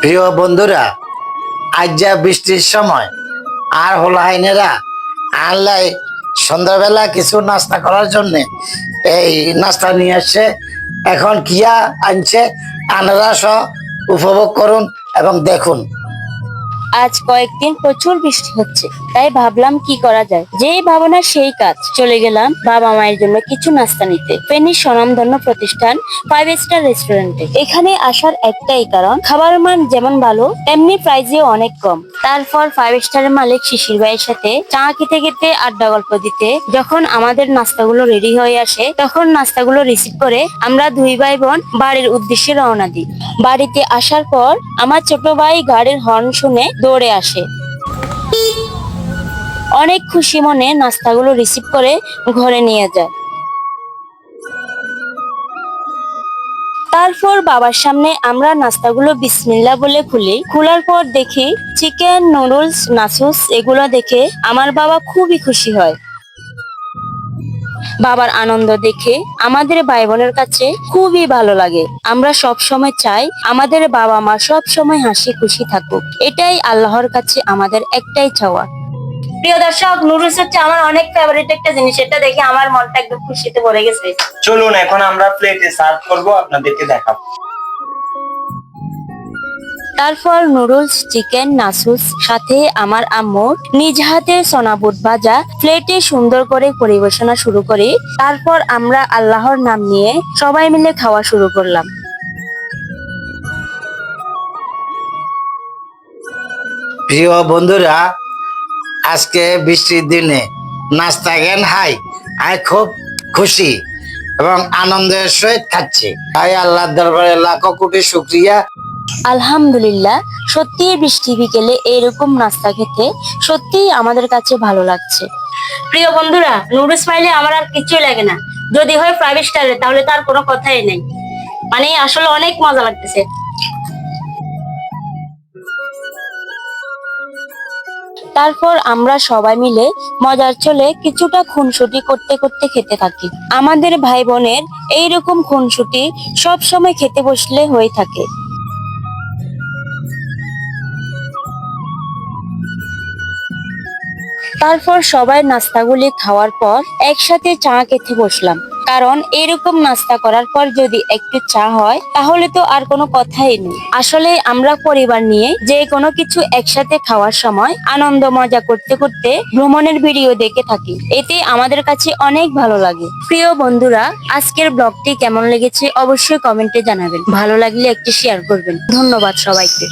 প্রিয় বন্ধুরা, আজ যা বৃষ্টির সময়, আর হোলাহাইনেরা আনলাই সন্ধ্যাবেলা কিছু নাস্তা করার জন্য এই নাস্তা নিয়ে আসছে। এখন কিয়া আনছে আনারা উপভোগ করুন এবং দেখুন। আজ কয়েকদিন প্রচুর বৃষ্টি হচ্ছে, তাই ভাবলাম কি করা যায়? যেই ভাবনা সেই কাজ। চলে গেলাম বাবা মায়ের জন্য কিছু নাস্তা নিতে। ফেনীর স্বনামধন্য প্রতিষ্ঠান ফাইভ স্টার রেস্টুরেন্টে এখানে আসার একটাই কারণ, খাবার মান যেমন ভালো, তেমনি প্রাইজেও অনেক কম। তারপর ফাইভ স্টারের মালিক শিশির ভাইয়ের সাথে চা খেতে খেতে আড্ডা গল্প দিতে, যখন আমাদের নাস্তাগুলো রেডি হয়ে আসে, তখন নাস্তাগুলো রিসিভ করে আমরা দুই ভাই বোন বাড়ির উদ্দেশ্যে রওনা দিই। বাড়িতে আসার পর আমার ছোট ভাই গাড়ির হর্ন শুনে দৌড়ে আসে। অনেক খুশি মনে নাস্তাগুলো রিসিভ করে ঘরে নিয়ে যায়। তারপর বাবার সামনে আমরা নাস্তাগুলো বিসমিল্লা বলে খুলি। খোলার পর দেখি চিকেন নুডলস নাসুস এগুলো দেখে আমার বাবা খুবই খুশি হয়। বাবার আনন্দ দেখে আমাদের ভাই বোনের কাছে খুবই ভালো লাগে। আমরা সব সময় চাই আমাদের বাবা মা সব সময় হাসি খুশি থাকুক। এটাই আল্লাহর কাছে আমাদের একটাই চাওয়া। প্রিয় দর্শক নুডলস হচ্ছে আমার অনেক ফেভারিট একটা জিনিস। এটা দেখে আমার মনটা একদম খুশিতে ভরে গেছে। চলুন, এখন আমরা প্লেটে সার্ভ করব, আপনাদেরকে দেখাবো। তারপর নুডলস, চিকেন, নাসুস, সাথে আমার আম্মু নিজ হাতে সোনাবুট ভাজা, প্লেটে সুন্দর করে পরিবেশনা শুরু করি, তারপর আমরা আল্লাহর নাম নিয়ে সবাই মিলে খাওয়া শুরু করলাম। প্রিয় বন্ধুরা, আজকে বৃষ্টির দিনে নাস্তা জ্ঞান হাই আই খুব খুশি এবং আনন্দের সহিত খাচ্ছি। তাই আল্লাহ দরবারে লাখো কোটি শুক্রিয়া। আলহামদুলিল্লাহ সত্যি বৃষ্টি বিকেলে এরকম নাস্তা খেতে সত্যিই আমাদের কাছে ভালো লাগছে। প্রিয় বন্ধুরা নুডলস পাইলে আমার আর কিছুই লাগে না। যদি হয় ফাইভ স্টারে তাহলে তার কোনো কথাই নেই। মানে আসলে অনেক মজা লাগতেছে। তারপর আমরা সবাই মিলে মজার চলে কিছুটা খুনসুটি করতে করতে খেতে থাকি। আমাদের ভাই বোনের এইরকম খুনসুটি সবসময় খেতে বসলে হয়ে থাকে। তারপর সবাই নাস্তাগুলি খাওয়ার পর একসাথে চা খেতে বসলাম। কারণ এরকম নাস্তা করার পর যদি একটু চা হয়, তাহলে তো আর কোনো কথাই নেই। আসলে আমরা পরিবার নিয়ে যে কোনো কিছু একসাথে খাওয়ার সময় আনন্দ মজা করতে করতে ভ্রমণের ভিডিও দেখে থাকি। এতে আমাদের কাছে অনেক ভালো লাগে। প্রিয় বন্ধুরা, আজকের ব্লগটি কেমন লেগেছে অবশ্যই কমেন্টে জানাবেন। ভালো লাগলে একটি শেয়ার করবেন। ধন্যবাদ সবাইকে।